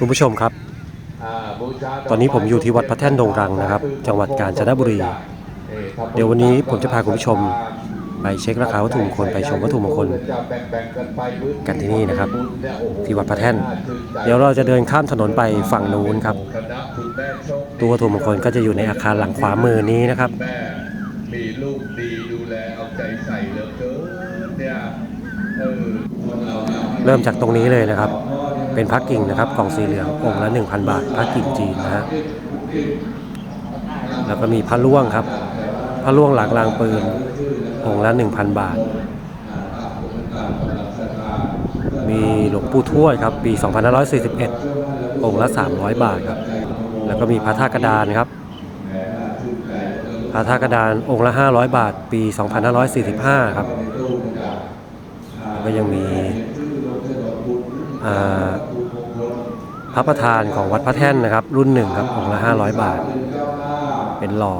คุณผู้ชมครับ ตอนนี้ผมอยู่ที่วัดพระแท่นดงรังนะครับ จังหวัดกาญจนบุรี เดี๋ยววันนี้ผมจะพาคุณผู้ชมไปเช็คราคาวัตถุมงคลไปชมวัตถุมงคลกันที่นี่นะครับ ที่วัดพระแท่น เดี๋ยวเราจะเดินข้ามถนนไปฝั่งนู้นครับ ตัววัตถุมงคลก็จะอยู่ในอาคารหลังขวามือนี้นะครับมีลูกดีดูแลเอาใจใส่เหลือเกินเนี่ยเนี่ยเริ่มจากตรงนี้เลยนะครับ เป็นพักกิ่งนะครับกล่องสีเหลืององค์ละ 1,000 บาทพักกิ่งจีนนะฮะแล้วก็มีพระล่วงครับ พระล่วงหลังรางปืนองค์ละ 1,000 บาท มีหลวงปู่ทวดครับปี 2541 องค์ละ 300 บาทครับ แล้วก็มีพระธาตุกระดานครับพระธาตุกระดานองค์ละ 500 บาท ปี 2545 ครับแล้วก็ยังมี พระประธานของวัดพระแท่นนะครับ รุ่นหนึ่งครับองค์ละ500บาท เป็นหล่อ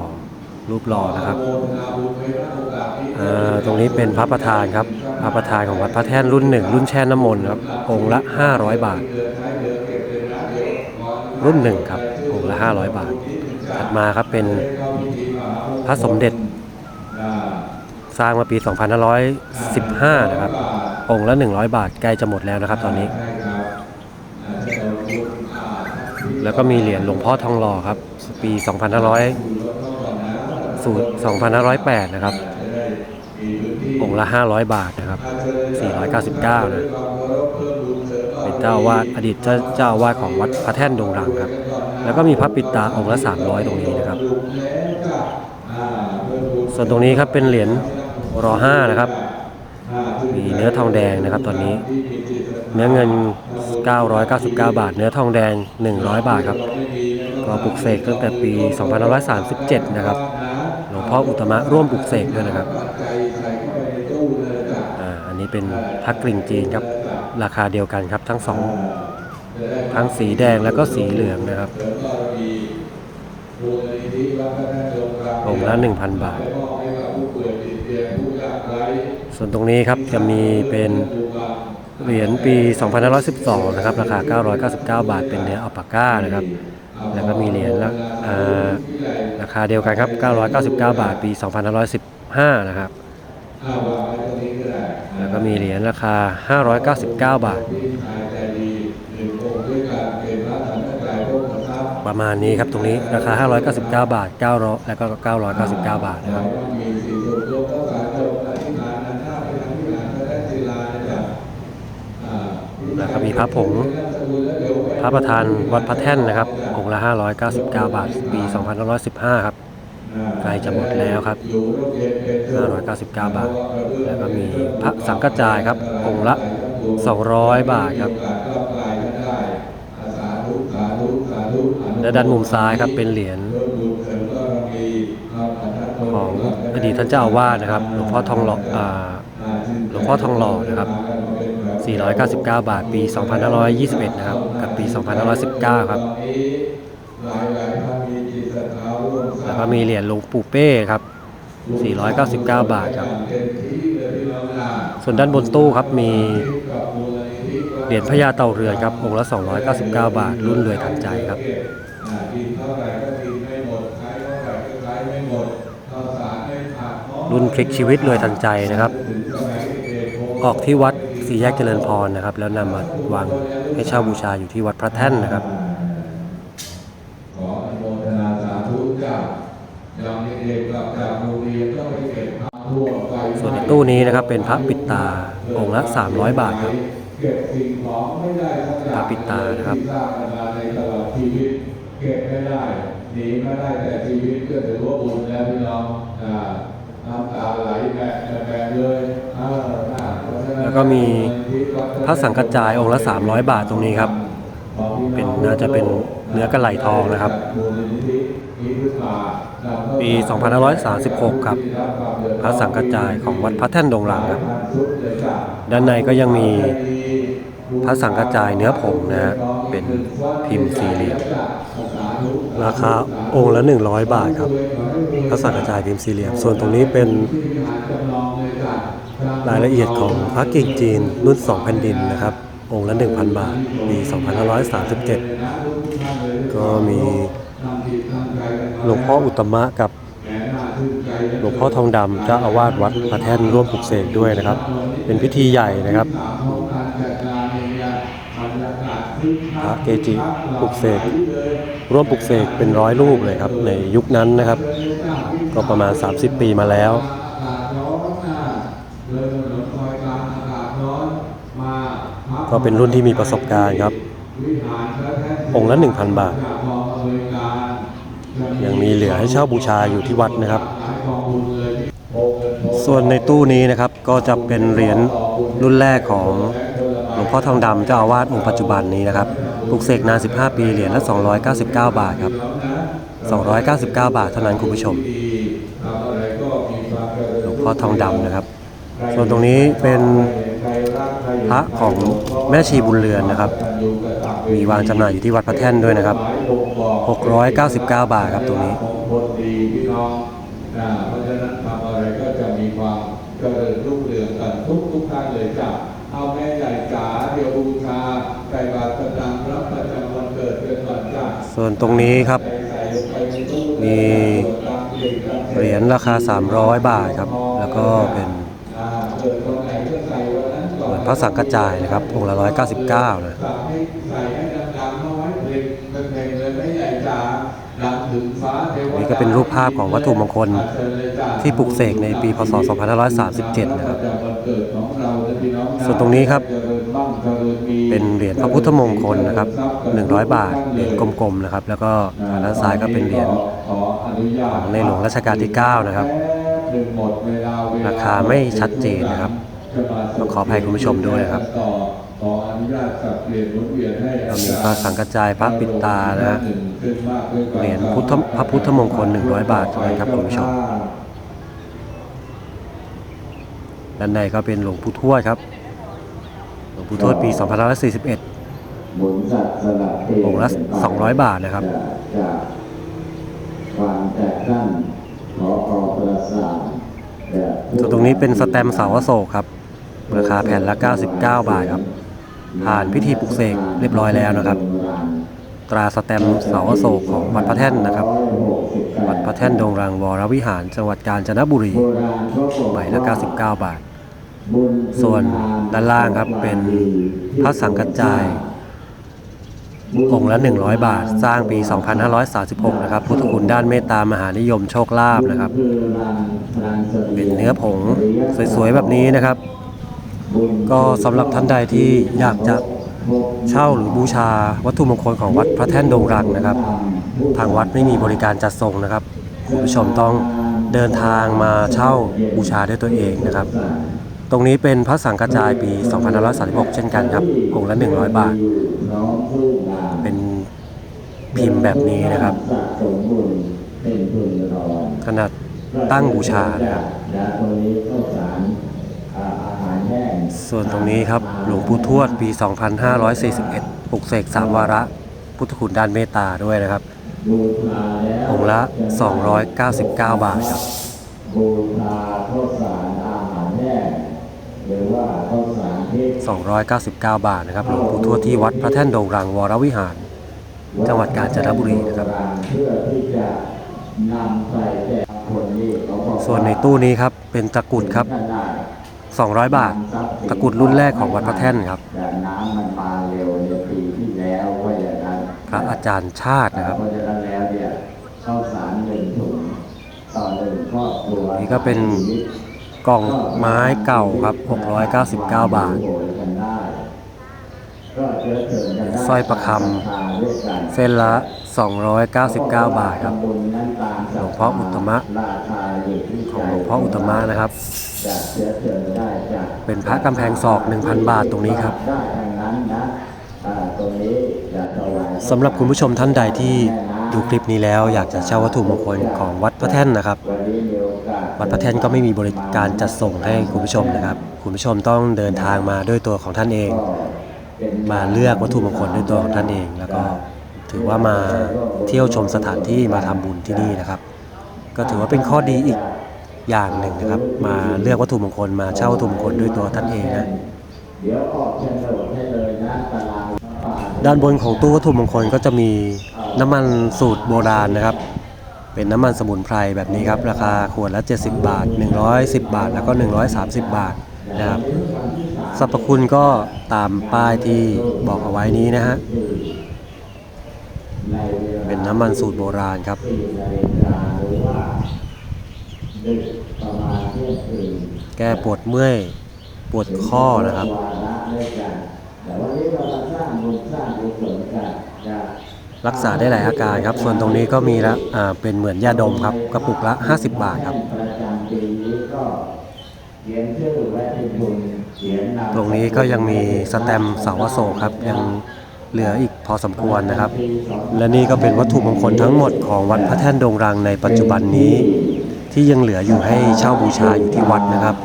รูปหล่อนะครับตรงนี้เป็นพระประธานครับ พระประธานของวัดพระแท่นรุ่นหนึ่งรุ่นแช่น้ำมนต์ครับองค์ละ500บาท รุ่นหนึ่งครับองค์ละ500บาท ถัดมาครับเป็นพระสมเด็จ สร้างมาปี 2515 นะครับองค์ละ 100 บาทใกล้จะหมดแล้วนะครับตอนนี้ แล้วก็มีเหรียญหลวงพ่อทองหล่อครับ ปี2500สูตร2508 นะครับ องค์ละ 500 บาทนะครับ 499 นะ เป็นเจ้าวาดอดีตเจ้าเจ้าวาดของวัดพระแท่นดงรังครับ แล้วก็มีพระปิดตาองค์ละ 300 ตรงนี้นะครับ ส่วนตรงนี้ครับเป็นเหรียญรอห้านะครับ มีเนื้อทองแดงนะครับตอนนี้ เนื้อเงิน 999 บาท เนื้อทองแดง 100 บาทครับ ก็ปลุกเสกตั้งแต่ปี 2537 นะครับ หลวงพ่ออุตมะร่วมปลุกเสกด้วยนะครับอ่าอันนี้เป็นพักกลิ่งจีนครับ ราคาเดียวกันครับทั้งสอง ทั้งสีแดงแล้วก็สีเหลืองนะครับองค์ละ 1,000 บาท ส่วนตรงนี้ครับจะมีเป็น เหรียญปี 2512 นะครับ ราคา 999 บาท เป็นเนื้ออัลปาก้านะครับ แล้วก็มีเหรียญราคาเดียวกันครับ 999 บาท ปี 2515 นะครับ แล้วก็มีเหรียญราคา 599 บาท ประมาณนี้ครับตรงนี้ราคา 599 บาท 900 แล้วก็ 999 บาทนะครับ แล้วก็มีพระผงพระประธานวัดพระแท่นนะครับองค์ละ 599 บาท ปี 2515 ครับใกล้จะหมดแล้วครับ 599 บาท แล้วก็มีพระสังกจายครับ องค์ละ 200 บาทครับ และด้านมุมซ้ายครับเป็นเหรียญของอดีตท่านเจ้าอาวาสนะครับ หลวงพ่อทองหล่อหลวงพ่อทองหล่อนะครับ 499 บาท ปี 2521 นะครับ กับปี 2519 ครับ แล้วก็มีเหรียญหลวงปู่เป้ครับ 499 บาทครับ ส่วนด้านบนตู้ครับ มีเหรียญพญาเต่าเรือนครับ องค์ละ 299 บาท รุ่นเรือยทันใจครับรุ่นคลิกชีวิตเรือยทันใจนะครับ ออกที่วัด สี่แยกเจริญพรนะครับ แล้วนำมาวางให้เช่าบูชาอยู่ที่วัดพระแท่นนะครับ ขออนุโมทนาสาธุจ้ายังเด็กๆกลับจากโรงเรียนก็ไปเก็บพระทั่วไปส่วนในตู้นี้นะครับเป็นพระปิดตาองค์ละ 300 บาทครับเก็บสิ่งของไม่ได้สักอย่าพระงปิดตานะครับที่สร้างกันมาในตลอดชีวิตเก็บไม่ได้หนีไม่ได้แต่ชีวิตก็ถือว่าบุญแล้วพี่น้องอ่าน้ำตาไหลแบกแบกเลยอ่า แล้วก็มีพระสังกัจจายองค์ละ 300 บาทตรงนี้ครับ เป็นน่าจะเป็นเนื้อกระไหลทองนะครับ ปี 2536 ครับ พระสังกัจจายของวัดพระแท่นดงหลังครับ ด้านในก็ยังมีพระสังกัจจายเนื้อผงนะฮะเป็นพิมพ์สี่เหลี่ยมราคาองค์ละ 100 บาทครับ พระสังกัจจายพิมพ์สี่เหลี่ยม ส่วนตรงนี้เป็น รายละเอียดของพระกิ่งจีนรุ่น 2 แผ่นดินนะครับ องค์ละ 1,000 บาทปี2537 ก็มีหลวงพ่ออุตมะกับหลวงพ่อทองดำเจ้าอาวาสวัดพระแท่นร่วมปลุกเสกด้วยนะครับ เป็นพิธีใหญ่นะครับพระเกจิปลุกเสกร่วมปลุกเสกเป็นร้อยรูปเลยครับ ในยุคนั้นนะครับ ก็ประมาณ 30 ปีมาแล้ว ก็เป็นรุ่นที่มีประสบการณ์ครับ องค์ละ 1,000 บาท ยังมีเหลือให้เช่าบูชาอยู่ที่วัดนะครับ ส่วนในตู้นี้นะครับก็จะเป็นเหรียญรุ่นแรกของหลวงพ่อทองดำเจ้าอาวาสองค์ปัจจุบันนี้นะครับปลุกเสกนาน 15 ปีเหรียญละ 299 บาทครับ 299 บาทเท่านั้นคุณผู้ชม หลวงพ่อทองดำนะครับ ส่วนตรงนี้เป็นพระของแม่ชีบุญเรือนนะครับ มีวางจำหน่ายอยู่ที่วัดพระแท่นด้วยนะครับ 699 บาทครับตรงนี้คนดีพี่น้องนะเพราะฉะนั้นทำอะไรก็จะมีความเจริญรุ่งเรืองกันทุกทุกท่านเลยจ้ะเอาแม่ใหญ่จ๋าเดี๋ยวบูชาใส่บาตรประจำรับประจำวันเกิดเป็นวันจ้ะส่วนตรงนี้ครับ มีเหรียญราคา 300 บาทครับ แล้วก็เป็น อ่าเกิดตรงไหนก็ใส่วันนั้นก่อเหมืนอนพระสังกระจายนะครับองค์ละ199นะสั่งให้ใส่ให้ดังๆเอาไว้เพลงเพลงเลยแม่ใหญ่จ๋าดังถึงฟ้าเทวดานี่ก็เป็นรูปภาพของวัตถุมงคลที่ปลุกเสกในปีพศ 2537 นะครับ ส่วนตรงนี้ครับ เป็นเหรียญพระพุทธมงคลนะครับ 100 บาท เหรียญกลมๆนะครับ แล้วก็ทางด้านซ้ายก็เป็นเหรียญของในหลวงรัชกาลที่ 9 นะครับ ราคาไม่ชัดเจนนะครับต้องขออภัยคุณผู้ชมด้วยนะครับขออนุญาตสับเปลี่ยนหมุนเวียนให้ก็มีพระสังกระจายพระปิดตานะฮะเหรียญพุทธพระพุทธมงคล 100 บาทเท่านั้นครับคุณผู้ชมด้านในก็เป็นหลวงปู่ทวดครับ หลวงปู่ทวดปี 2541หมุนสัตว์สลับเปลี่ยนองค์ละกันไป200 บาทนะครับจากจากความแตกต่างขอขอประ สานแบบส่วนตรงนี้เป็นสแตมเสาวโศกครับ ราคาแผ่นละ 99 บาทครับ ผ่านพิธีปลุกเสกเรียบร้อยแล้วนะครับ ตราสแตมเสาวโศกของวัดพระแท่นนะครับ วัดพระแท่นดงรังวรวิหาร จังหวัดกาญจนบุรีโบราณเขาบอกใบละว่า99 บาท ส่วนด้านล่างครับเป็นพระสังกัจจาย องค์ละ 100 บาท สร้างปี 2536 นะครับ พุทธคุณด้านเมตตามหานิยมโชคลาภนะครับ เป็นเนื้อผงสวยๆ แบบนี้นะครับ ก็สำหรับท่านใดที่อยากจะเช่าหรือบูชาวัตถุมงคลของวัดพระแท่นดงรังนะครับ ทางวัดไม่มีบริการจัดส่งนะครับคุณผู้ชมต้องเดินทางมาเช่าบูชาด้วยตัวเองนะครับ ตรงนี้เป็นพระสังกระจายปี 2536 เช่นกันครับองค์ละ 100 บาทน้องผู้งาม เป็นพิมพ์แบบนี้นะครับสะสมบุญเป็นบุญรอนขนาดตั้งบูชานะครับและตรงนี้ข้าวสารอ่าอาหารแห้งส่วนตรงนี้ครับหลวงปู่ทวดปี 2541ปลุกเสกสามวาระ พุทธคุณด้านเมตตาด้วยนะครับบูชาแล้วองค์ละ 299 บาทครับบูชาข้าวสารอาหารแห้ง 299 บาทนะครับหลวงปู่ทวดที่วัดพระแท่นดงรังวรวิหาร จังหวัดกาญจนบุรีนะครับเพื่อที่จะนำไปแจกคนนี้เขาบอกาส่วนในตู้นี้ครับเป็นตะกรุดครับท่านได้200 บาท ตะกรุดรุ่นแรกของวัดพระแท่นครับแต่น้ำมันมาเร็วในปีที่แล้วเพราะอย่างนั้นพระอาจารย์ชาตินะครับเพราะฉะนั้นแล้วเนี่ยข้าวสารหนึ่งถุงต่อหนึ่งครอบครัวนี่ก็เป็น กล่องไม้เก่าครับ 699 บาทสร้อยประคำเส้นละ 299 บาทครับ หลวงพ่ออุตมะ ของหลวงพ่ออุตมะนะครับ เป็นพระกำแพงศอก 1,000 บาทตรงนี้ครับได้ทางพันนะอ่าตรงนี้จะถวายสำหรับคุณผู้ชมท่านใดที่ดูคลิปนี้แล้วอยากจะเช่าวัตถุมงคลของวัดพระแท่นนะครับ วัดพระแท่นก็ไม่มีบริการจัดส่งให้คุณผู้ชมนะครับ คุณผู้ชมต้องเดินทางมาด้วยตัวของท่านเอง มาเลือกวัตถุมงคลด้วยตัวของท่านเอง แล้วก็ถือว่ามาเที่ยวชมสถานที่มาทำบุญที่นี่นะครับ ก็ถือว่าเป็นข้อดีอีกอย่างหนึ่งนะครับ มาเลือกวัตถุมงคลมาเช่าวัตถุมงคลด้วยตัวท่านเองนะเดี๋ยวออกโฉนดให้เลยนะตารางป่าด้านบนของตู้วัตถุมงคลก็จะมีน้ำมันสูตรโบราณนะครับ เป็นน้ำมันสมุนไพรแบบนี้ครับ ราคาขวดละ 70 บาท 110 บาท แล้วก็ 130 บาทนะครับสรรพคุณก็ตามป้ายที่บอกเอาไว้นี้นะฮะเป็นน้ำมันสูตรโบราณครับแก้ปวดเมื่อย ปวดข้อนะครับแต่วันนี้เราสร้างบุญสร้างกุศลกันนะ รักษาได้หลายอาการครับ ส่วนตรงนี้ก็มีละเป็นเหมือนยาดมครับ กระปุกละ 50 บาทครับ ตรงนี้ก็ยังมีสแตมสาวโศกครับ ยังเหลืออีกพอสมควรนะครับ และนี่ก็เป็นวัตถุมงคลทั้งหมดของวัดพระแท่นดงรังในปัจจุบันนี้ ที่ยังเหลืออยู่ให้เช่าบูชาอยู่ที่วัดนะครับ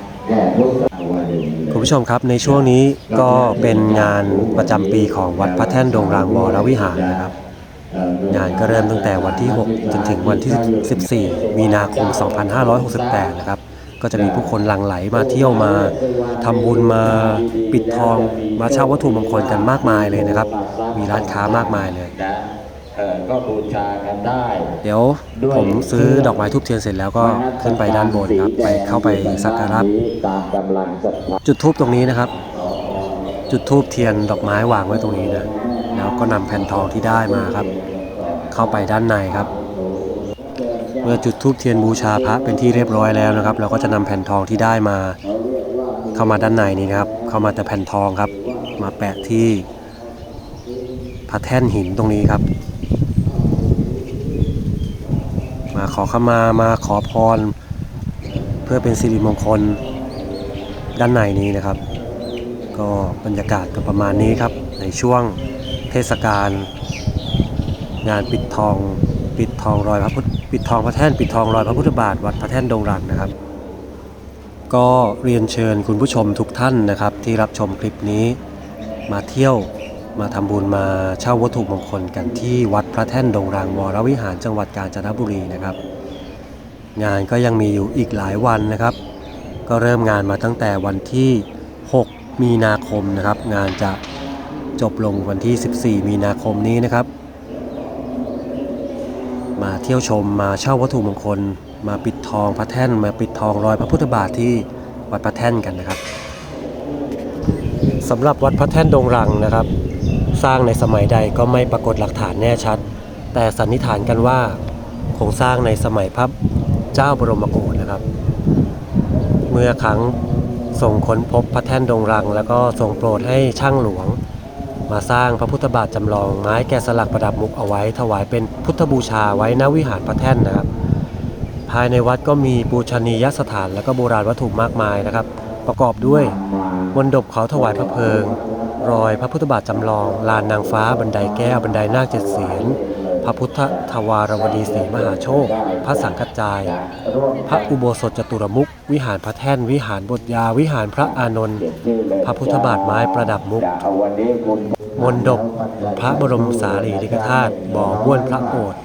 คุณผู้ชมครับในช่วงนี้ก็เป็นงานประจำปีของวัดพระแท่นดงรังวรวิหารนะครับ งานก็เริ่มตั้งแต่วันที่ 6 จนถึงวันที่ 14 มีนาคม 2568 นะครับ ก็จะมีผู้คนหลั่งไหลมาเที่ยวมาทำบุญมาปิดทองมาเช่าวัตถุมงคลกันมากมายเลยนะครับ มีร้านค้ามากมายเลยเออก็บูชากันได้ เดี๋ยวผมซื้อดอกไม้ทูบเทียนเสร็จแล้วก็ขึ้นไปด้านบนครับ ไปเข้าไปสักการะจุดทูบตรงนี้นะครับ จุดทูบเทียนดอกไม้วางไว้ตรงนี้นะแล้ว ก็นำแผ่นทองที่ได้มาครับ เข้าไปด้านในครับ เมื่อจุดทูบเทียนบูชาพระเป็นที่เรียบร้อยแล้วนะครับ เราก็จะนำแผ่นทองที่ได้มา เข้ามาด้านในนี้นะครับ เข้ามาแต่แผ่นทองครับ มาแปะที่พระแท่นหินตรงนี้ครับ มาขอขมามาขอพร เพื่อเป็นสิริมงคลด้านในนี้นะครับ ก็บรรยากาศก็ประมาณนี้ครับในช่วง เทศกาลงานปิดทองปิดทองรอยพระพุทธปิดทองพระแท่นปิดทองรอยพระพุทธบาทวัดพระแท่นดงรังนะครับ ก็เรียนเชิญคุณผู้ชมทุกท่านนะครับ ที่รับชมคลิปนี้มาเที่ยวมาทำบุญมาเช่าวัตถุมงคลกันที่วัดพระแท่นดงรังวรวิหารจังหวัดกาญจนบุรีนะครับ งานก็ยังมีอยู่อีกหลายวันนะครับ ก็เริ่มงานมาตั้งแต่วันที่ 6 มีนาคมนะครับ งานจะ จบลงวันที่ 14 มีนาคมนี้นะครับ มาเที่ยวชมมาเช่าวัตถุมงคล มาปิดทองพระแท่น มาปิดทองรอยพระพุทธบาทที่วัดพระแท่นกันนะครับสำหรับวัดพระแท่นดงรังนะครับ สร้างในสมัยใดก็ไม่ปรากฏหลักฐานแน่ชัด แต่สันนิษฐานกันว่าคงสร้างในสมัยพระเจ้าบรมโกศนะครับ เมื่อครั้งทรงค้นพบพระแท่นดงรัง แล้วก็ทรงโปรดให้ช่างหลวง มาสร้างพระพุทธบาทจำลองไม้แกะสลักประดับมุกเอาไว้ ถวายเป็นพุทธบูชาไว้ณวิหารพระแท่นนะครับ ภายในวัดก็มีปูชนียสถานและก็โบราณวัตถุมากมายนะครับ ประกอบด้วยมณฑปเขาถวายพระเพลิง รอยพระพุทธบาทจำลอง ลานนางฟ้าบันไดแก้วบันไดนาคเจ็ดเสียนพระพุทธทวารวดีศรีมหาโชค พระสังกัจจาย พระอุโบสถจตุรมุขวิหารพระแท่น วิหารบทยา วิหารพระอานนท์ พระพุทธบาทไม้ประดับมุกเอาวันนี้คุณ มนดบพระบรมสารีริกธาตุบ่อบ้วนพระโอษฐ์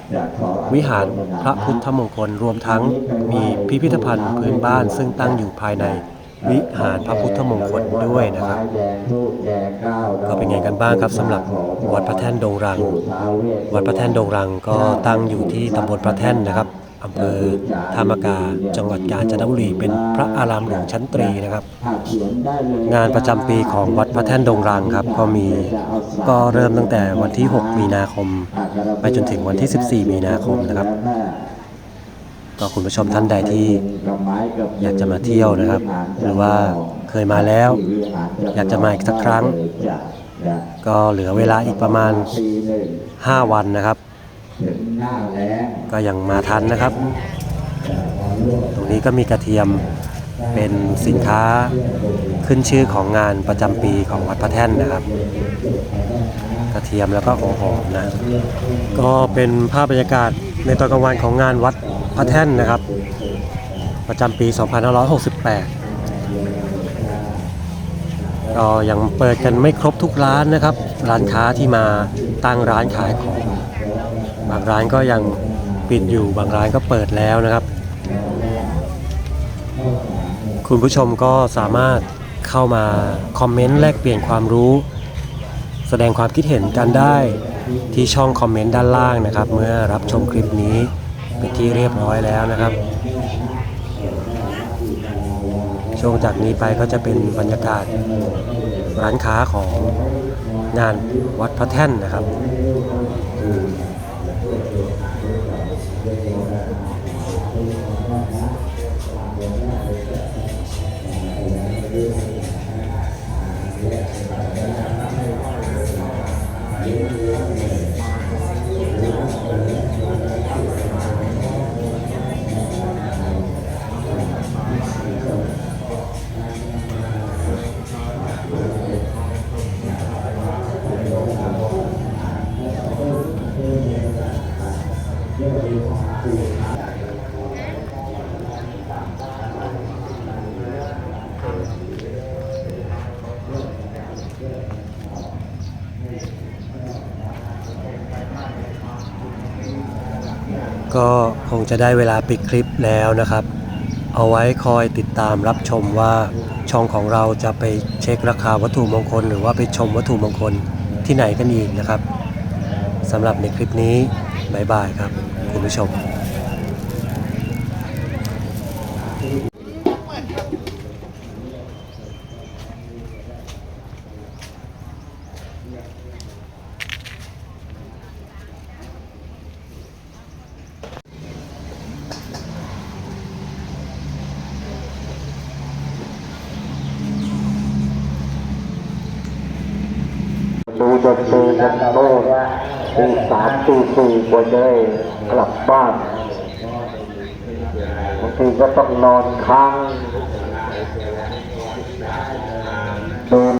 วิหารพระพุทธมงคลรวมทั้งมีพิพิธภัณฑ์พื้นบ้านซึ่งตั้งอยู่ภายในวิหารพระพุทธมงคลด้วยนะครับ ก็เป็นไงกันบ้างครับสำหรับวัดพระแท่นดงรัง วัดพระแท่นดงรังก็ตั้งอยู่ที่ตำบลพระแท่นนะครับ อำเภอธามกา จังหวัดกาญจนบุรีเป็นพระอารามหลวงชั้นตรีนะครับ งานประจำปีของวัดพระแท่นดงรังครับ ก็มีก็เริ่มตั้งแต่วันที่ 6 มีนาคม ไปจนถึงวันที่ 14 มีนาคมนะครับก็คุณผู้ชมท่านใดที่อยากจะมาเที่ยวนะครับ หรือว่าเคยมาแล้ว อยากจะมาอีกสักครั้ง ก็เหลือเวลาอีกประมาณ 5 วันนะครับ ก็ยังมาทันนะครับ ตรงนี้ก็มีกระเทียมเป็นสินค้าขึ้นชื่อของงานประจำปีของวัดพระแท่นนะครับ กระเทียมแล้วก็หัวหอมนะ ก็เป็นภาพบรรยากาศในตอนกลางวันของงานวัดพระแท่นนะครับ ประจำปี 2568 ก็ยังเปิดกันไม่ครบทุกร้านนะครับ ร้านค้าที่มาตั้งร้านขายของ บางร้านก็ยังปิดอยู่บางร้านก็เปิดแล้วนะครับ คุณผู้ชมก็สามารถเข้ามาคอมเมนต์แลกเปลี่ยนความรู้ แสดงความคิดเห็นกันได้ที่ช่องคอมเมนต์ด้านล่างนะครับ เมื่อรับชมคลิปนี้เป็นที่เรียบร้อยแล้วนะครับ ช่วงจากนี้ไปก็จะเป็นบรรยากาศร้านค้าของงานวัดพระแท่นนะครับ ก็คงจะได้เวลาปิดคลิปแล้วนะครับ เอาไว้คอยติดตามรับชมว่าช่องของเราจะไปเช็คราคาวัตถุมงคล หรือว่าไปชมวัตถุมงคลที่ไหนกันอีกนะครับสำหรับในคลิปนี้บายบายครับ คุณผู้ชม ดูดนตรีกันโน่นตีสามตีสี่กว่าจะได้กลับบ้านบางทีก็ต้องนอนค้าง